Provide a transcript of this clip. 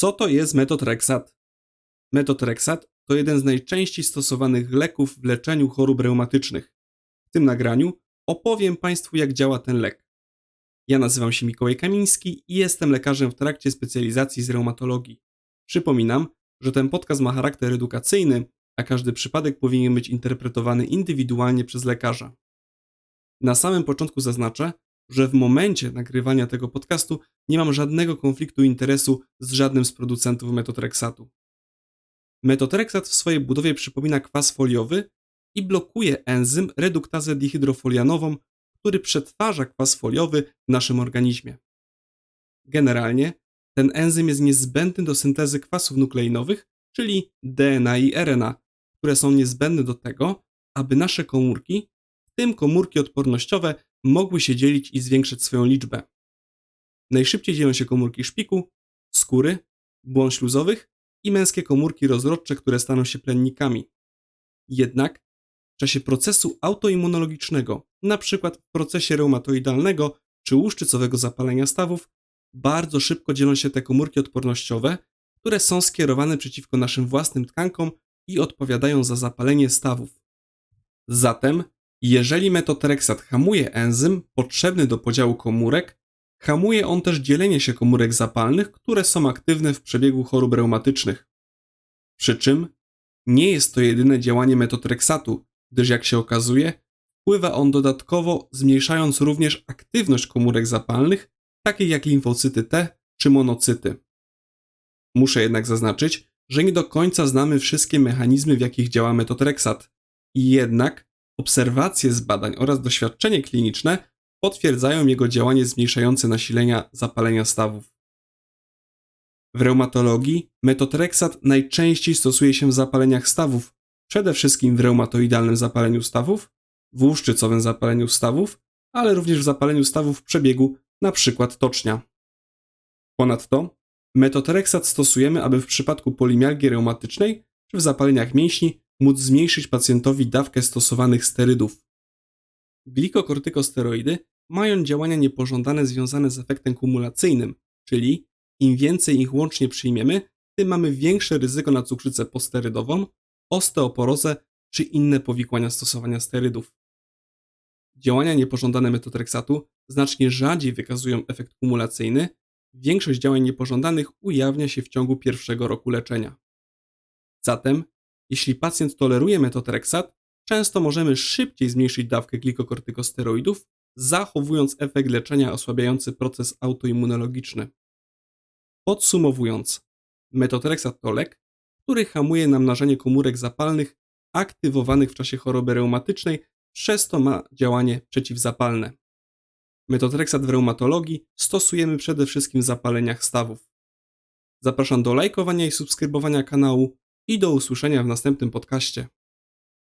Co to jest metotrexat? Metotrexat to jeden z najczęściej stosowanych leków w leczeniu chorób reumatycznych. W tym nagraniu opowiem Państwu, jak działa ten lek. Ja nazywam się Mikołaj Kamiński i jestem lekarzem w trakcie specjalizacji z reumatologii. Przypominam, że ten podcast ma charakter edukacyjny, a każdy przypadek powinien być interpretowany indywidualnie przez lekarza. Na samym początku zaznaczę, że w momencie nagrywania tego podcastu nie mam żadnego konfliktu interesu z żadnym z producentów metotrexatu. Metotrexat w swojej budowie przypomina kwas foliowy i blokuje enzym reduktazę dihydrofolianową, który przetwarza kwas foliowy w naszym organizmie. Generalnie ten enzym jest niezbędny do syntezy kwasów nukleinowych, czyli DNA i RNA, które są niezbędne do tego, aby nasze komórki, w tym komórki odpornościowe, mogły się dzielić i zwiększać swoją liczbę. Najszybciej dzielą się komórki szpiku, skóry, błon śluzowych i męskie komórki rozrodcze, które staną się plennikami. Jednak w czasie procesu autoimmunologicznego, np. w procesie reumatoidalnego czy łuszczycowego zapalenia stawów, bardzo szybko dzielą się te komórki odpornościowe, które są skierowane przeciwko naszym własnym tkankom i odpowiadają za zapalenie stawów. Zatem, jeżeli metotrexat hamuje enzym potrzebny do podziału komórek, hamuje on też dzielenie się komórek zapalnych, które są aktywne w przebiegu chorób reumatycznych. Przy czym nie jest to jedyne działanie metotrexatu, gdyż jak się okazuje, wpływa on dodatkowo zmniejszając również aktywność komórek zapalnych, takich jak limfocyty T czy monocyty. Muszę jednak zaznaczyć, że nie do końca znamy wszystkie mechanizmy, w jakich działa metotrexat. I jednak obserwacje z badań oraz doświadczenie kliniczne potwierdzają jego działanie zmniejszające nasilenia zapalenia stawów. W reumatologii metotrexat najczęściej stosuje się w zapaleniach stawów, przede wszystkim w reumatoidalnym zapaleniu stawów, w łuszczycowym zapaleniu stawów, ale również w zapaleniu stawów przebiegu, np. tocznia. Ponadto metotrexat stosujemy, aby w przypadku polimialgii reumatycznej czy w zapaleniach mięśni móc zmniejszyć pacjentowi dawkę stosowanych sterydów. Glikokortykosteroidy mają działania niepożądane związane z efektem kumulacyjnym, czyli im więcej ich łącznie przyjmiemy, tym mamy większe ryzyko na cukrzycę posterydową, osteoporozę czy inne powikłania stosowania sterydów. Działania niepożądane metotrexatu znacznie rzadziej wykazują efekt kumulacyjny, większość działań niepożądanych ujawnia się w ciągu pierwszego roku leczenia. Zatem, jeśli pacjent toleruje metotrexat, często możemy szybciej zmniejszyć dawkę glikokortykosteroidów, zachowując efekt leczenia osłabiający proces autoimmunologiczny. Podsumowując, metotrexat to lek, który hamuje namnażanie komórek zapalnych aktywowanych w czasie choroby reumatycznej, przez to ma działanie przeciwzapalne. Metotrexat w reumatologii stosujemy przede wszystkim w zapaleniach stawów. Zapraszam do lajkowania i subskrybowania kanału i do usłyszenia w następnym podcaście.